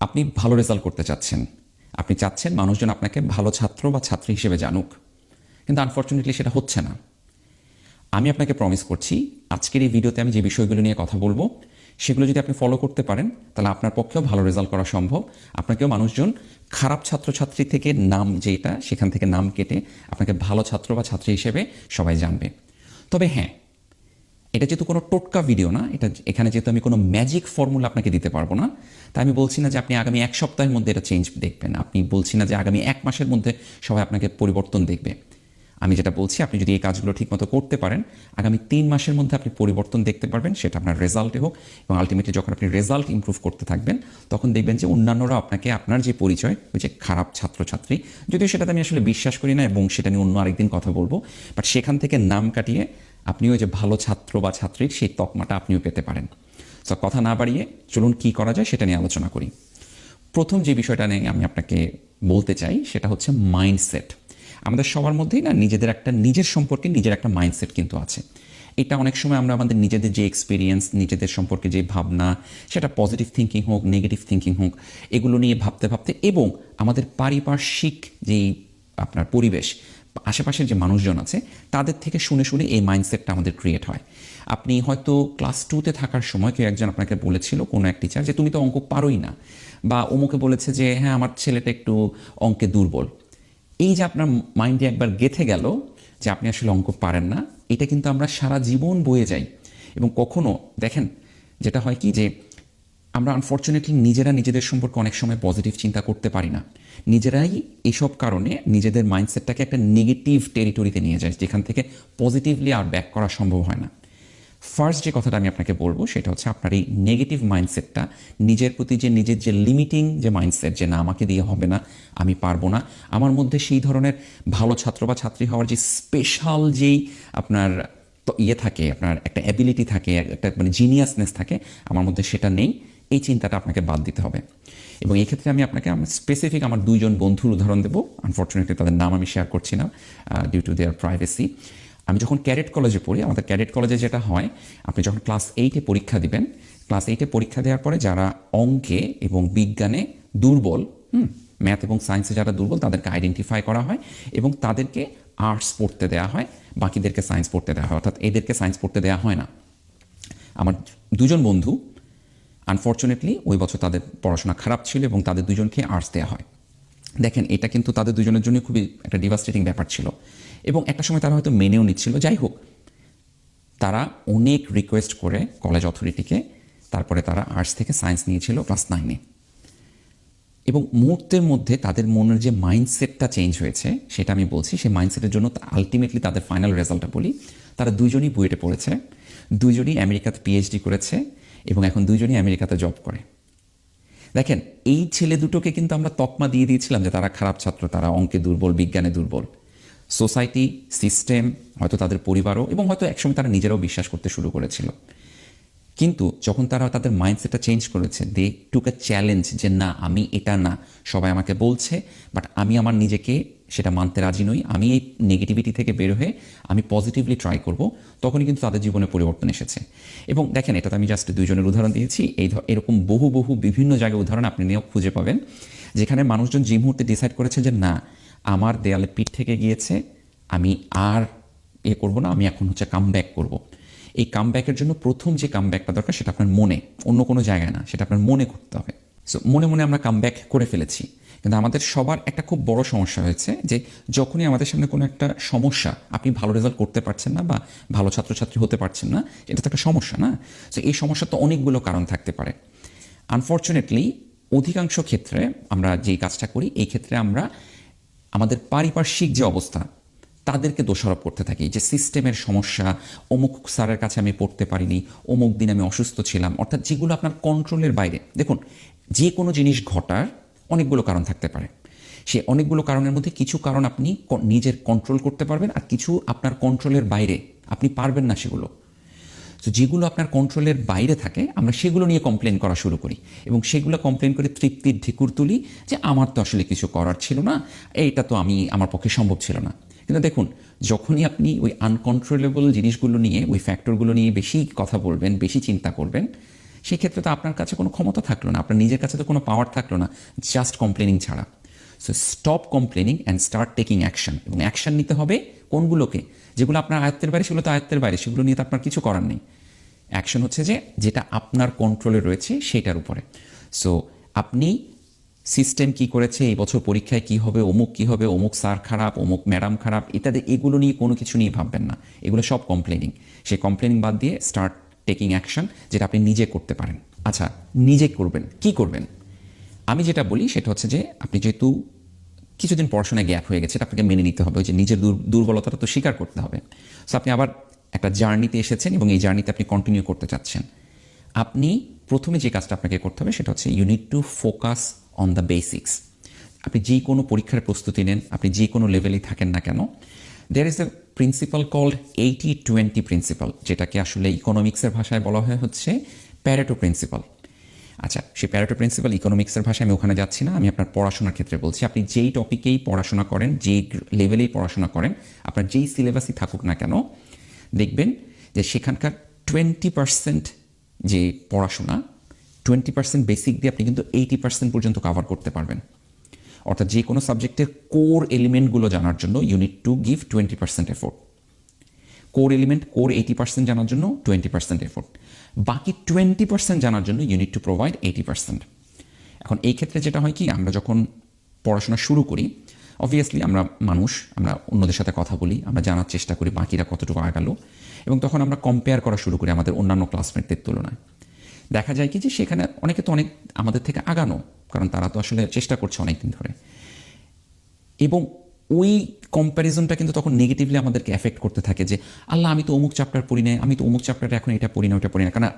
আপনি ভালো রেজাল্ট করতে চাচ্ছেন। আপনি চাচ্ছেন মানুষজন আপনাকে ভালো ছাত্র বা ছাত্রী হিসেবে জানুক। কিন্তু আনফর্চুনেটলি সেটা হচ্ছে না। আমি আপনাকে প্রমিস করছি, আজকের এই ভিডিওতে আমি যে বিষয়গুলো নিয়ে কথা বলব, সেগুলো যদি আপনি ফলো করতে পারেন, তাহলে আপনার পক্ষেও ভালো রেজাল্ট করা সম্ভব। আপনাকেও মানুষজন খারাপ ছাত্রছাত্রী থেকে নাম যেটা, সেখান থেকে নাম কেটে আপনাকে ভালো ছাত্র বা ছাত্রী হিসেবে সবাই জানবে। তবে হ্যাঁ এটা যেহেতু কোনো টোটকা ভিডিও না, এটা এখানে যেহেতু আমি কোনো ম্যাজিক ফর্মুলা আপনাকে দিতে পারব না, তাই আমি বলছি না যে আপনি আগামী এক সপ্তাহের মধ্যে এটা চেঞ্জ দেখবেন। আপনি বলছি না যে আগামী এক মাসের মধ্যে সবাই আপনাকে পরিবর্তন দেখবে। আমি যেটা বলছি, আপনি যদি এই কাজগুলো ঠিকমতো করতে পারেন, আগামী তিন মাসের মধ্যে আপনি পরিবর্তন দেখতে পারবেন, সেটা আপনার রেজাল্টে হোক, এবং আলটিমেটলি যখন আপনি রেজাল্ট ইমপ্রুভ করতে থাকবেন, তখন দেখবেন যে অন্যান্যরা আপনাকে, আপনার যে পরিচয়, ওই যে খারাপ ছাত্রছাত্রী, যদিও সেটাতে আমি আসলে বিশ্বাস করি না, এবং সেটা নিয়ে অন্য আরেকদিন কথা বলব বাট সেখান থেকে নাম কাটিয়ে আপনিও যে ভালো ছাত্র বা ছাত্রীর সেই তকমাটা আপনিও পেতে পারেন। তো কথা না বাড়িয়ে চলুন কি করা যায় সেটা নিয়ে আলোচনা করি। প্রথম যে বিষয়টা নিয়ে আমি আপনাকে বলতে চাই সেটা হচ্ছে মাইন্ডসেট। আমাদের সবার মধ্যেই না নিজেদের একটা নিজের সম্পর্কে নিজের একটা মাইন্ডসেট কিন্তু আছে। এটা অনেক সময় আমরা আমাদের নিজেদের যে এক্সপিরিয়েন্স নিজেদের সম্পর্কে যে ভাবনা, সেটা পজিটিভ থিঙ্কিং হোক নেগেটিভ থিঙ্কিং হোক, এগুলো নিয়ে ভাবতে ভাবতে এবং আমাদের পারিপার্শ্বিক যেই আপনার পরিবেশ আশেপাশের যে মানুষজন আছে, তাদের থেকে শুনে শুনে এই মাইন্ডসেটটা আমাদের ক্রিয়েট হয়। আপনি হয়তো ক্লাস টুতে থাকার সময় কেউ একজন আপনাকে বলেছিল, কোনো এক টিচার যে তুমি তো অঙ্ক পারোই না। বা অমুকে বলেছে যে হ্যাঁ আমার ছেলেটা একটু অঙ্কে দুর্বল। এই যে আপনার মাইন্ডে একবার গেথে গেল যে আপনি আসলে অঙ্ক পারেন না, এটা কিন্তু আমরা সারা জীবন বয়ে যাই। এবং কখনো, দেখেন, যেটা হয় কি যে, আমরা আনফর্চুনেটলি নিজেরা নিজেদের সম্পর্কে অনেক সময় পজিটিভ চিন্তা করতে পারি না। নিজেরাই এসব কারণে নিজেদের মাইন্ডসেটটাকে একটা নেগেটিভ টেরিটরিতে নিয়ে যায়, যেখান থেকে পজিটিভলি আর ব্যাক করা সম্ভব হয় না। ফার্স্ট যে কথাটা আমি আপনাকে বলব, সেটা হচ্ছে আপনার এই নেগেটিভ মাইন্ডসেটটা নিজের প্রতি যে নিজের যে লিমিটিং যে মাইন্ডসেট যে না, আমাকে দিয়ে হবে না, আমি পারব না, আমার মধ্যে সেই ধরনের ভালো ছাত্র বা ছাত্রী হওয়ার যে স্পেশাল যেই আপনার ইয়ে থাকে, আপনার একটা অ্যাবিলিটি থাকে, একটা মানে জিনিয়াসনেস থাকে, আমার মধ্যে সেটা নেই। এই চিন্তাটা আপনাকে বাদ দিতে হবে। এবং এই ক্ষেত্রে আমি আপনাকে আমার স্পেসিফিক আমার দুইজন বন্ধুর উদাহরণ দেবো। আনফর্চুনেটলি তাদের নাম আমি শেয়ার করছি না ডিউ টু দেয়ার প্রাইভেসি আমি যখন ক্যাডেট কলেজে পড়ি, আমাদের ক্যাডেট কলেজে যেটা হয়, আপনি যখন ক্লাস এইটে পরীক্ষা দিবেন ক্লাস এইটে পরীক্ষা দেওয়ার পরে যারা অঙ্কে এবং বিজ্ঞানে দুর্বল, হুম ম্যাথ এবং সায়েন্সে যারা দুর্বল, তাদেরকে আইডেন্টিফাই করা হয় এবং তাদেরকে আর্টস পড়তে দেওয়া হয়, বাকিদেরকে সায়েন্স পড়তে দেওয়া হয়। অর্থাৎ এদেরকে সায়েন্স পড়তে দেওয়া হয় না। আমার দুজন বন্ধু আনফর্চুনেটলি ওই বছর তাদের পড়াশোনা খারাপ ছিল এবং তাদের দুজনকে আর্টস দেওয়া হয়। দেখেন, এটা কিন্তু তাদের দুজনের জন্য খুবই একটা ডিভাস্টেটিং ব্যাপার ছিল এবং একটা সময় তারা হয়তো মেনেও নিচ্ছিল। যাই হোক, তারা অনেক রিকোয়েস্ট করে কলেজ অথরিটিকে তারপরে তারা আর্টস থেকে সায়েন্স নিয়েছিল ক্লাস নাইনে এবং মুহূর্তের মধ্যে তাদের মনের যে মাইন্ডসেটটা চেঞ্জ হয়েছে, সেটা আমি বলছি, সেই মাইন্ডসেটের জন্য আলটিমেটলি তাদের ফাইনাল রেজাল্টটা বলি। তারা দুজনই বুয়েটে পড়েছে, দুজনই আমেরিকাতে পিএইচডি করেছে এবং এখন দুজনই আমেরিকাতে জব করে। দেখেন, এই ছেলে দুটোকে কিন্তু আমরা তকমা দিয়ে দিয়েছিলাম যে তারা খারাপ ছাত্র, তারা অঙ্কে দুর্বল, বিজ্ঞানে দুর্বল। সোসাইটি সিস্টেম হয়তো তাদের পরিবারও এবং হয়তো একসময় তারা নিজেরাও বিশ্বাস করতে শুরু করেছিল। কিন্তু যখন তারা তাদের মাইন্ডসেটটা চেঞ্জ করেছে দে টুক এ চ্যালেঞ্জ যে না, আমি এটা না, সবাই আমাকে বলছে বাট আমি আমার নিজেকে সেটা মানতে রাজি নই। আমি এই নেগেটিভিটি থেকে বের হয়ে আমি পজিটিভলি ট্রাই করব, তখনই কিন্তু তাদের জীবনে পরিবর্তন এসেছে। এবং দেখেন এটা তো আমি জাস্ট দুইজনের উদাহরণ দিয়েছি। এই এরকম বহু বহু বিভিন্ন জায়গায় উদাহরণ আপনি নিয়েও খুঁজে পাবেন, যেখানে মানুষজন যে মুহূর্তে ডিসাইড করেছে যে, না, আমার দেয়ালে পিঠ থেকে গিয়েছে, আমি আর এ করব না, আমি এখন হচ্ছে কাম ব্যাক করব। এই কামব্যাকের জন্য প্রথম যে কামব্যাকটা দরকার, সেটা আপনার মনে, অন্য কোনো জায়গায় না, সেটা আপনার মনে করতে হবে। সো মনে মনে আমরা কামব্যাক করে ফেলেছি। কিন্তু আমাদের সবার একটা খুব বড় সমস্যা হয়েছে যে, যখনই আমাদের সামনে কোনো একটা সমস্যা, আপনি ভালো রেজাল্ট করতে পারছেন না বা ভালো ছাত্রছাত্রী হতে পারছেন না, এটা তো একটা সমস্যা না? তো এই সমস্যা তো অনেকগুলো কারণ থাকতে পারে। আনফর্চুনেটলি অধিকাংশ ক্ষেত্রে আমরা যেই কাজটা করি, এই ক্ষেত্রে আমরা আমাদের পারিপার্শ্বিক যে অবস্থা, তাদেরকে দোষারোপ করতে থাকি। যে সিস্টেমের সমস্যা, অমুক স্যারের কাছে আমি পড়তে পারিনি, অমুক দিন আমি অসুস্থ ছিলাম, অর্থাৎ যেগুলো আপনার কন্ট্রোলের বাইরে। দেখুন যে কোনো জিনিস ঘটার অনেকগুলো কারণ থাকতে পারে। সে অনেকগুলো কারণের মধ্যে কিছু কারণ আপনি নিজের কন্ট্রোল করতে পারবেন আর কিছু আপনার কন্ট্রোলের বাইরে। আপনি পারবেন না সেগুলো। তো যেগুলো আপনার কন্ট্রোলের বাইরে থাকে, আমরা সেগুলো নিয়ে কমপ্লেন করা শুরু করি এবং সেগুলো কমপ্লেন করে তৃপ্তির ঢেকুর তুলি যে, আমার তো আসলে কিছু করার ছিল না, এইটা তো আমি, আমার পক্ষে সম্ভব ছিল না। কিন্তু দেখুন, যখনই আপনি ওই আনকন্ট্রোলেবল জিনিসগুলো নিয়ে, ওই ফ্যাক্টরগুলো নিয়ে বেশি কথা বলবেন, বেশি চিন্তা করবেন সেই ক্ষেত্রে তো আপনার কাছে কোনো ক্ষমতা থাকল না, আপনার নিজের কাছে তো কোনো পাওয়ার থাকল না জাস্ট কমপ্লেনিং ছাড়া। So stop complaining and start taking action এবং অ্যাকশন নিতে হবে কোনগুলোকে? যেগুলো আপনার আয়ত্তের বাইরে, সেগুলো তো আয়ত্তের বাইরে, সেগুলো নিয়ে তো আপনার কিছু করার নেই। অ্যাকশন হচ্ছে যে, যেটা আপনার কন্ট্রোলে রয়েছে, সেটার উপরে। সো আপনি সিস্টেম কি করেছে, এই বছর পরীক্ষায় কি হবে, অমুক কি হবে, অমুক স্যার খারাপ, অমুক ম্যাডাম খারাপ, ইত্যাদি, এগুলো নিয়ে কোনো কিছু নিয়ে ভাববেন না। এগুলো সব কমপ্লেনিং সেই কমপ্লেনিং বাদ দিয়ে স্টার্ট টেকিং অ্যাকশন যেটা আপনি নিজে করতে পারেন। আচ্ছা নিজে করবেন, কি করবেন? আমি যেটা বলি সেটা হচ্ছে যে আপনি যেহেতু কিছুদিন পড়াশোনায় গ্যাপ হয়ে গেছে আপনাকে মেনে নিতে হবে। যে নিজের দুর- দুর্বলতাটা তো স্বীকার করতে হবে। সো আপনি আবার একটা জার্নিতে এসেছেন এবং এই জার্নিতে আপনি কন্টিনিউ করতে চাচ্ছেন। আপনি প্রথমে যে কাজটা আপনাকে করতে হবে সেটা হচ্ছে you need to focus on the basics আপনি যে কোনো পরীক্ষার প্রস্তুতি নেন, আপনি যে কোনো লেভেলেই থাকেন না কেন there is a principle called eighty twenty principle যেটাকে আসলে ইকোনমিক্সের ভাষায় বলা হয় হচ্ছে প্যারেটো প্রিন্সিপাল আচ্ছা সেই প্যারেটো প্রিন্সিপাল ইকোনমিক্সের ভাষায় আমি ওখানে যাচ্ছি না, আমি আপনার পড়াশোনার ক্ষেত্রে বলছি। আপনি যেই টপিকেই পড়াশোনা করেন, যেই লেভেলেই পড়াশোনা করেন, আপনার যেই সিলেবাসই থাকুক না কেন, দেখবেন যে সেখানকার টোয়েন্টি পার্সেন্ট যে পড়াশোনা টোয়েন্টি পার্সেন্ট বেসিক দিয়ে আপনি কিন্তু এইটি পার্সেন্ট পর্যন্ত কভার করতে পারবেন। অর্থাৎ যে কোনো সাবজেক্টের কোর এলিমেন্টগুলো জানার জন্য you need to give twenty percent effort core element core eighty percent জানার জন্য টোয়েন্টি পার্সেন্ট এফোর্ট বাকি টোয়েন্টি পার্সেন্ট জানার জন্য you need to provide eighty percent এখন এই ক্ষেত্রে যেটা হয় কি, আমরা যখন পড়াশোনা শুরু করি অবভিয়াসলি আমরা মানুষ, আমরা অন্যদের সাথে কথা বলি, আমরা জানার চেষ্টা করি বাকিরা কতটুকু আগালো, এবং তখন আমরা কম্পেয়ার করা শুরু করি আমাদের অন্যান্য ক্লাসমেটদের তুলনায়। দেখা যায় কি যে সেখানে অনেকে তো অনেক আমাদের থেকে আগানো কারণ তারা তো আসলে চেষ্টা করছে অনেক দিন ধরে। এবং ওই কম্প্যারিজনটা কিন্তু তখন নেগেটিভলি আমাদেরকে এফেক্ট করতে থাকে যে, আল্লাহ, আমি তো অমুক চ্যাপ্টার পড়ি না আমি তো অমুক চ্যাপ্টারে এখন এটা পড়ি না ওটা পড়ি না। কারণ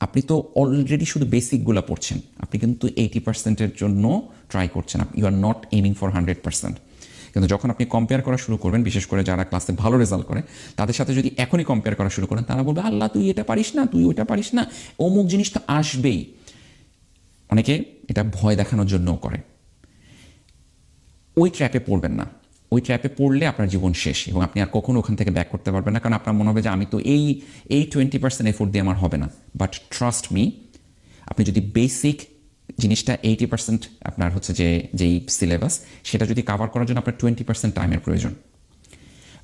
আপনি তো অলরেডি শুধু বেসিকগুলো পড়ছেন। আপনি কিন্তু এইটি পার্সেন্টের জন্য ট্রাই করছেন। You are not aiming for hundred percent কিন্তু যখন আপনি কম্পেয়ার করা শুরু করবেন, বিশেষ করে যারা ক্লাসে ভালো রেজাল্ট করে, তাদের সাথে যদি এখনই কম্পেয়ার করা শুরু করেন, তারা বলবে, আল্লাহ, তুই এটা পারিস না, তুই ওইটা পারিস না। অমুক জিনিস তো আসবেই। অনেকে এটা ভয় দেখানোর জন্যও করে। ওই ট্র্যাপে পড়বেন না। ওই ট্র্যাপে পড়লে আপনার জীবন শেষ এবং আপনি আর কখনো ওখান থেকে ব্যাক করতে পারবেন না। কারণ আপনার মনে হবে যে আমি তো এই এই টোয়েন্টি পার্সেন্ট এফোর্ট দিয়ে আমার হবে না। বাট ট্রাস্ট মি আপনি যদি বেসিক জিনিসটা এইটি পার্সেন্ট আপনার হচ্ছে যে, যেই সিলেবাস সেটা যদি কাভার করার জন্য আপনার টোয়েন্টি পার্সেন্ট টাইমের প্রয়োজন।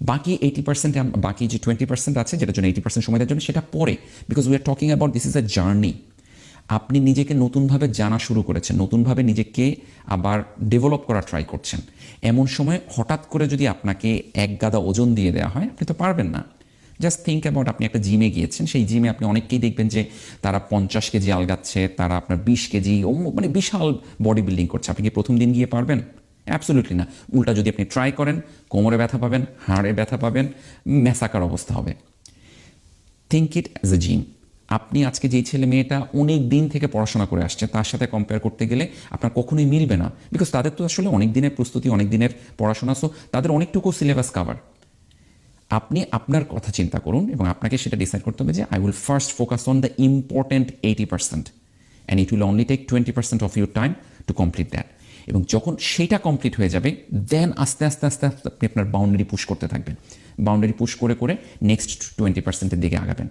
বাকি এইটি পার্সেন্ট বাকি যে টোয়েন্টি পার্সেন্ট আছে, যেটার জন্য এইটি পার্সেন্ট সময় দেওয়ার জন্য, সেটা পরে। Because we are talking about this is a journey আপনি নিজেকে নতুনভাবে জানা শুরু করেছেন, নতুনভাবে নিজেকে আবার ডেভেলপ করা ট্রাই করছেন। এমন সময় হঠাৎ করে যদি আপনাকে এক গাদা ওজন দিয়ে দেওয়া হয়, আপনি তো পারবেন না। জাস্ট থিঙ্ক অ্যাবাউট আপনি একটা জিমে গিয়েছেন, সেই জিমে আপনি অনেককেই দেখবেন যে তারা পঞ্চাশ কেজি আলগাচ্ছে তারা আপনার বিশ কেজি মানে বিশাল বডি বিল্ডিং করছে। আপনি কি প্রথম দিন গিয়ে পারবেন? অ্যাবসোলিউটলি না। উল্টা যদি আপনি ট্রাই করেন, কোমরে ব্যথা পাবেন, হাড়ে ব্যথা পাবেন মেসাকার অবস্থা হবে। Think it as a gym আপনি আজকে যেই ছেলে মেয়েটা অনেক দিন থেকে পড়াশোনা করে আসছে, তার সাথে কম্পেয়ার করতে গেলে আপনার কখনোই মিলবে না। বিকজ তাদের তো আসলে অনেক দিনের প্রস্তুতি, অনেক দিনের পড়াশোনা সো তাদের অনেকটুকু সিলেবাস কাভার আপনি আপনার কথা চিন্তা করুন এবং আপনাকে সেটা ডিসাইড করতে হবে যে I will first focus on the important eighty percent and it will only take twenty percent of your time to complete that এবং যখন সেটা কমপ্লিট হয়ে যাবে দেন আস্তে আস্তে আস্তে আস্তে আপনি আপনার বাউন্ডারি পুশ করতে থাকবেন। বাউন্ডারি পুশ করে করে নেক্সট টোয়েন্টি পার্সেন্টের দিকে আগাবেন।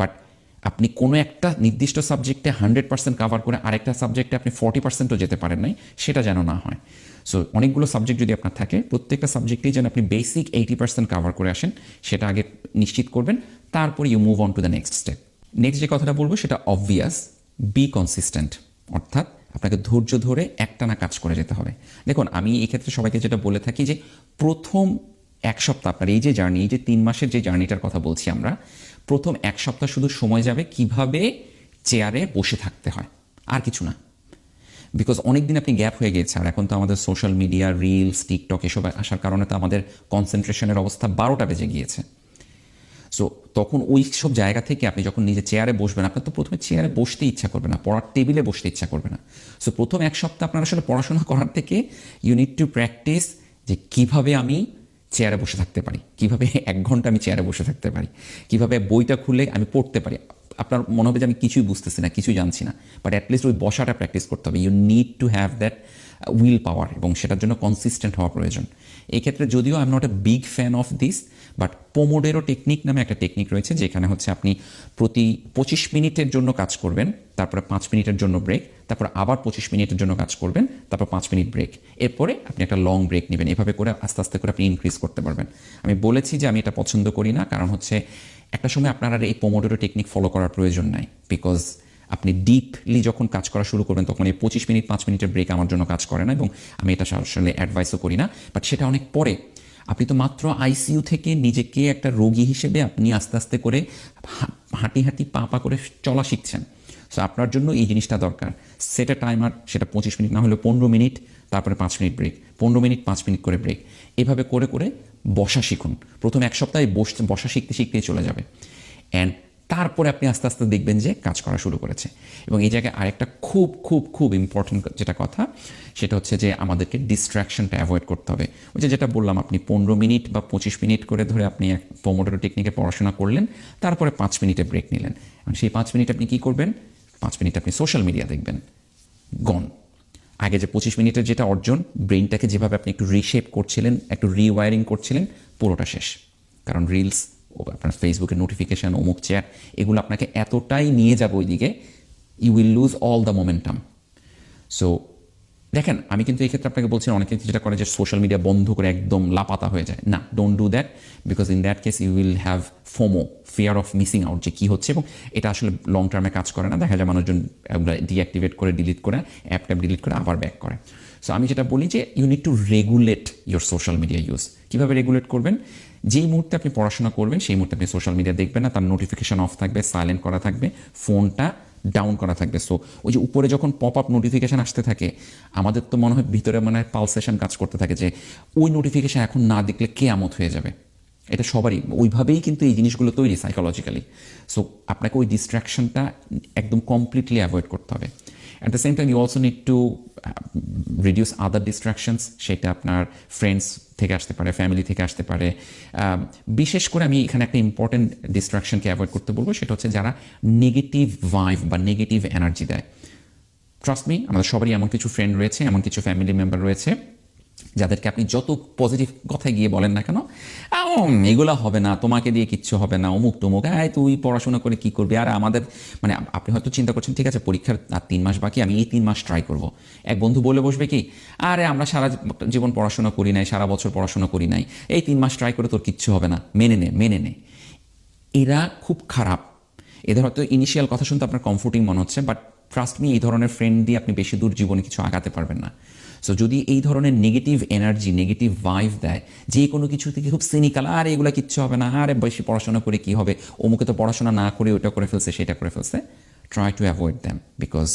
বাট আপনি কোনো একটা নির্দিষ্ট সাবজেক্টে হান্ড্রেড পার্সেন্ট কাভার করে আরেকটা সাবজেক্টে আপনি ফর্টি পার্সেন্টও যেতে পারেন নাই, সেটা যেন না হয়। সো অনেকগুলো সাবজেক্ট যদি আপনার থাকে, প্রত্যেকটা সাবজেক্টেই যেন আপনি বেসিক এইটি পার্সেন্ট কাভার করে আসেন, সেটা আগে নিশ্চিত করবেন, তারপর you move on to the next step next যে কথাটা বলব, সেটা অবভিয়াস বি কনসিস্টেন্ট অর্থাৎ আপনাকে ধৈর্য ধরে একটানা কাজ করে যেতে হবে। দেখুন, আমি এই ক্ষেত্রে সবাইকে যেটা বলে থাকি যে প্রথম এক সপ্তাহ আপনার এই যে জার্নি এই যে তিন মাসের যে জার্নিটার কথা বলছি আমরা, প্রথম এক সপ্তাহ শুধু সময় যাবে কীভাবে চেয়ারে বসে থাকতে হয়, আর কিছু না। বিকজ অনেক দিন আপনি গ্যাপ হয়ে গেছে আর এখন তো আমাদের সোশ্যাল মিডিয়া রিলস টিকটক এসব আসার কারণে তো আমাদের কনসেন্ট্রেশনের অবস্থা বারোটা বেজে গিয়েছে। সো তখন ওই সব জায়গা থেকে আপনি যখন নিজে চেয়ারে বসবেন, আপনার তো প্রথমে চেয়ারে বসতে ইচ্ছা করবে না, পড়ার টেবিলে বসতে ইচ্ছা করবে না। সো প্রথম এক সপ্তাহ আপনার আসলে পড়াশোনা করার থেকে ইউ নিড টু প্র্যাকটিস যে কীভাবে আমি চেয়ারে বসে থাকতে পারি। কীভাবে এক ঘণ্টা আমি চেয়ারে বসে থাকতে পারি? কীভাবে বইটা খুলে আমি পড়তে পারি? আপনার মনে হবে যে আমি কিছুই বুঝতেছি না, কিছুই জানছি না। বাট অ্যাটলিস্ট ওই বসাটা প্র্যাকটিস করতে হবে। You need to have that will power এবং সেটার জন্য কনসিস্টেন্ট হওয়া প্রয়োজন। এই ক্ষেত্রে যদিও I am not a big fan of this but pomodoro technique নামে একটা টেকনিক রয়েছে, যেখানে হচ্ছে আপনি প্রতি পঁচিশ মিনিটের জন্য কাজ করবেন, তারপরে পাঁচ মিনিটের জন্য ব্রেক তারপর আবার পঁচিশ মিনিটের জন্য কাজ করবেন, তারপর পাঁচ মিনিট ব্রেক এরপরে আপনি একটা লং ব্রেক নেবেন, এভাবে করে আস্তে আস্তে করে আপনি ইনক্রিজ করতে পারবেন। আমি বলেছি যে আমি এটা পছন্দ করি না, কারণ হচ্ছে একটা সময় আপনার আর এই পোমোডোরো টেকনিক ফলো করার প্রয়োজন নাই বিকজ আপনি ডিপলি যখন কাজ করা শুরু করবেন, তখন এই পঁচিশ মিনিট, পাঁচ মিনিটের ব্রেক আমার জন্য কাজ করে না এবং আমি এটা আসলে অ্যাডভাইসও করি না। বাট সেটা অনেক পরে। আপনি তো মাত্র আইসিইউ থেকে নিজেকে একটা রোগী হিসেবে আপনি আস্তে আস্তে করে হাঁটি হাঁটি পা পা করে চলা শিখছেন। সো আপনার জন্য এই জিনিসটা দরকার। সেটা টাইমার সেটা পঁচিশ মিনিট না হলে পনেরো মিনিট, তারপরে পাঁচ মিনিট ব্রেক পনেরো মিনিট, পাঁচ মিনিট করে ব্রেক এভাবে করে করে বসা শিখুন। প্রথম এক সপ্তাহে বসতে বসা শিখতে শিখতেই চলে যাবে। অ্যান্ড তারপরে আপনি আস্তে আস্তে দেখবেন যে কাজ করা শুরু করেছে। এবং এই জায়গায় আরেকটা খুব খুব খুব ইম্পর্টেন্ট যেটা কথা, সেটা হচ্ছে যে আমাদেরকে ডিস্ট্র্যাকশনটা অ্যাভয়েড করতে হবে। ওই যে যেটা বললাম, আপনি পনেরো মিনিট বা পঁচিশ মিনিট করে ধরে আপনি এক পোমোডোরো টেকনিকে পড়াশোনা করলেন, তারপরে পাঁচ মিনিটে ব্রেক নিলেন। এবং সেই পাঁচ মিনিট আপনি কী করবেন? পাঁচ মিনিট আপনি সোশ্যাল মিডিয়া দেখবেন। গন আগে যে পঁচিশ মিনিটের যেটা অর্জন ব্রেনটাকে যেভাবে আপনি একটু রিশেপ করছিলেন, একটু রিওয়ারিং করছিলেন, পুরোটা শেষ। কারণ রিলস আপনার ফেসবুকের নোটিফিকেশান অমুক চেয়ার এগুলো আপনাকে এতটাই নিয়ে যাবে ওইদিকে you will lose all the momentum so দেখেন, আমি কিন্তু এই ক্ষেত্রে আপনাকে বলছি অনেকে যেটা করে যে সোশ্যাল মিডিয়া বন্ধ করে একদম লাপাতা হয়ে যায়। না don't do that because in that case you will have FOMO fear of missing out যে কী হচ্ছে এবং এটা আসলে লং টার্মে কাজ করে না। দেখা যায় মানুষজন ডিঅ্যাক্টিভেট করে ডিলিট করে অ্যাপ ট্যাপ ডিলিট করে, আবার ব্যাক করে। সো আমি যেটা বলি যে you need to regulate your social media use কীভাবে রেগুলেট করবেন? যেই মুহূর্তে আপনি পড়াশোনা করবেন, সেই মুহূর্তে আপনি সোশ্যাল মিডিয়া দেখবেন না, তার নোটিফিকেশন অফ থাকবে সাইলেন্ট করা থাকবে ফোনটা ডাউন করা থাকবে। সো ওই যে উপরে যখন পপ আপ নোটিফিকেশান আসতে থাকে, আমাদের তো মনে হয় ভিতরে মনে হয় পালসেশন কাজ করতে থাকে যে, ওই নোটিফিকেশান এখন না দেখলে কে আমত হয়ে যাবে। এটা সবারই, ওইভাবেই কিন্তু এই জিনিসগুলো তৈরি সাইকোলজিক্যালি সো আপনাকে ওই ডিস্ট্র্যাকশনটা একদম কমপ্লিটলি অ্যাভয়েড করতে হবে। At the same time you also need to reduce other distractions সেটা আপনার ফ্রেন্ডস থেকে আসতে পারে ফ্যামিলি থেকে আসতে পারে। বিশেষ করে আমি এখানে একটা ইম্পর্টেন্ট ডিস্ট্রাকশনকে অ্যাভয়েড করতে বলব, সেটা হচ্ছে যারা নেগেটিভ ভাইভ বা নেগেটিভ এনার্জি দেয়। ট্রাস্ট মি আমাদের সবারই এমন কিছু ফ্রেন্ড রয়েছে, এমন কিছু ফ্যামিলি মেম্বার রয়েছে। যাদেরকে আপনি যত পজিটিভ কথায় গিয়ে বলেন না কেন এগুলো হবে না, তোমাকে দিয়ে কিচ্ছু হবে না, অমুক তমুক আয় তুই পড়াশোনা করে কি করবি? আর আমাদের মানে আপনি হয়তো চিন্তা করছেন, ঠিক আছে, পরীক্ষার আর তিন মাস বাকি, আমি এই তিন মাস ট্রাই করব। এক বন্ধু বলে বসবে কি, আরে, আমরা সারা জীবন পড়াশোনা করি নাই, সারা বছর পড়াশোনা করি নাই, এই তিন মাস ট্রাই করে তোর কিচ্ছু হবে না, মেনে নে মেনে নে। এরা খুব খারাপ। এদের হয়তো ইনিশিয়াল কথা শুনতে আপনার কমফোর্টিং মনে হচ্ছে বাট ট্রাস্ট মি এই ধরনের ফ্রেন্ড দিয়ে আপনি বেশি দূর জীবনে কিছু আগাতে পারবেন না। সো যদি এই ধরনের নেগেটিভ এনার্জি নেগেটিভ ভাইভ দেয়, যে কোনো কিছু থেকে খুব সিনিক্যাল আর, এগুলো কিচ্ছু হবে না, আরে, বেশি পড়াশোনা করে কি হবে? অমুকে তো পড়াশোনা না করে ওটা করে ফেলছে, সেটা করে ফেলছে। Try to avoid them because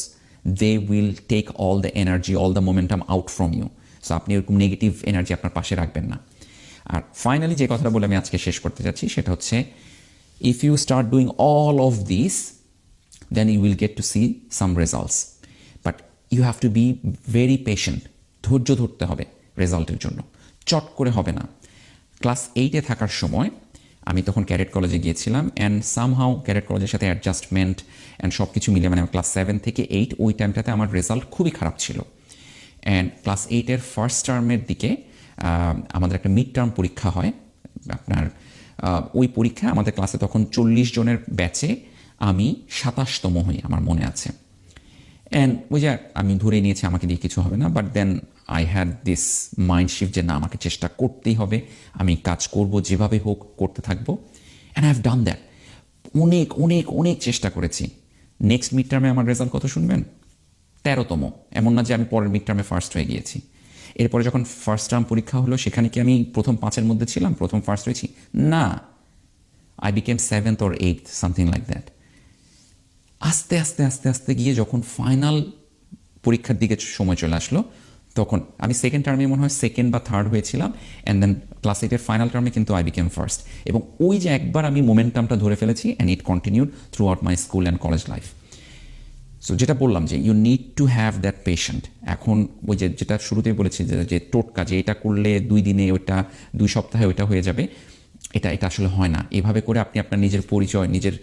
they will take all the energy all the momentum out from you so আপনি এরকম নেগেটিভ এনার্জি আপনার পাশে রাখবেন না। আর ফাইনালি যে কথাটা বলে আমি আজকে শেষ করতে যাচ্ছি, সেটা হচ্ছে if you start doing all of these, then you will get to see some results. But you have to be very patient. ধৈর্য ধরতে হবে রেজাল্টের জন্য। চট করে হবে না। ক্লাস এইটে থাকার সময় আমি তখন ক্যারেট কলেজে গিয়েছিলাম অ্যান্ড সামহাও ক্যারেট কলেজের সাথে অ্যাডজাস্টমেন্ট অ্যান্ড সব কিছু মিলে মানে ক্লাস সেভেন থেকে এইট ওই টাইমটাতে আমার রেজাল্ট খুবই খারাপ ছিল। অ্যান্ড ক্লাস এইটের ফার্স্ট টার্মের দিকে আমাদের একটা মিড টার্ম পরীক্ষা হয়। আপনার ওই পরীক্ষা আমাদের ক্লাসে তখন চল্লিশ জনের ব্যাচে আমি সাতাশতম হই আমার মনে আছে। অ্যান্ড ওই যে আমি ধরে নিয়েছি আমাকে দিয়ে কিছু হবে না but then I had this mind shift যে না, আমাকে চেষ্টা করতেই হবে, আমি কাজ করব যেভাবে হোক, করতে থাকব। And I have done that অনেক অনেক অনেক চেষ্টা করেছি। নেক্সট মিড টার্মে আমার রেজাল্ট কত শুনবেন? তেরোতম। এমন না যে আমি পরের মিড টার্মে ফার্স্ট হয়ে গিয়েছি। এরপরে যখন ফার্স্ট টার্ম পরীক্ষা হলো, সেখানে কি আমি প্রথম পাঁচের মধ্যে ছিলাম? প্রথম ফার্স্ট হয়েছি? না। I became seventh or eight something like that আস্তে আস্তে আস্তে আস্তে গিয়ে যখন ফাইনাল পরীক্ষার দিকে সময় চলে আসলো তখন। আমি সেকেন্ড টার্মে মনে হয় সেকেন্ড বা থার্ড হয়েছিলাম অ্যান্ড দেন ক্লাস এইটের ফাইনাল টার্মে কিন্তু আই বিকেম ফার্স্ট এবং ওই যে একবার আমি মোমেন্টামটা ধরে ফেলেছি and it continued throughout my school and college life so যেটা বললাম যে you need to have that patient এখন ওই যে, যেটা শুরুতেই বলেছি যে যে টোটকা, যে এটা করলে দুই দিনে ওইটা, দুই সপ্তাহে ওইটা হয়ে যাবে, এটা এটা আসলে হয় না। এভাবে করে আপনি আপনার নিজের পরিচয়, নিজের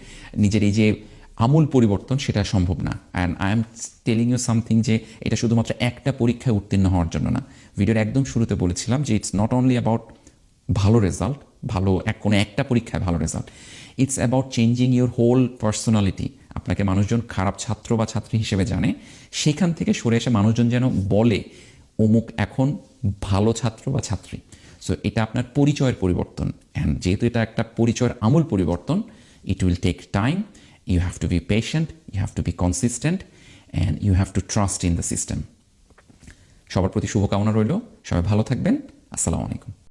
নিজের এই যে আমূল পরিবর্তন সেটা সম্ভব না। And I am telling you something যে এটা শুধুমাত্র একটা পরীক্ষায় উত্তীর্ণ হওয়ার জন্য না। ভিডিওর একদম শুরুতে বলেছিলাম যে ইটস নট অনলি অ্যাবাউট ভালো রেজাল্ট ভালো এক কোনো একটা পরীক্ষায় ভালো result it's about changing your whole personality আপনাকে মানুষজন খারাপ ছাত্র বা ছাত্রী হিসেবে জানে, সেখান থেকে সরে এসে মানুষজন যেন বলে, অমুক এখন ভালো ছাত্র বা ছাত্রী। সো এটা আপনার পরিচয়ের পরিবর্তন। অ্যান্ড যেহেতু এটা একটা পরিচয়ের আমূল পরিবর্তন it will take time you have to be patient you have to be consistent and you have to trust in the system সবার প্রতি শুভকামনা রইল সবাই ভালো থাকবেন আসসালামু আলাইকুম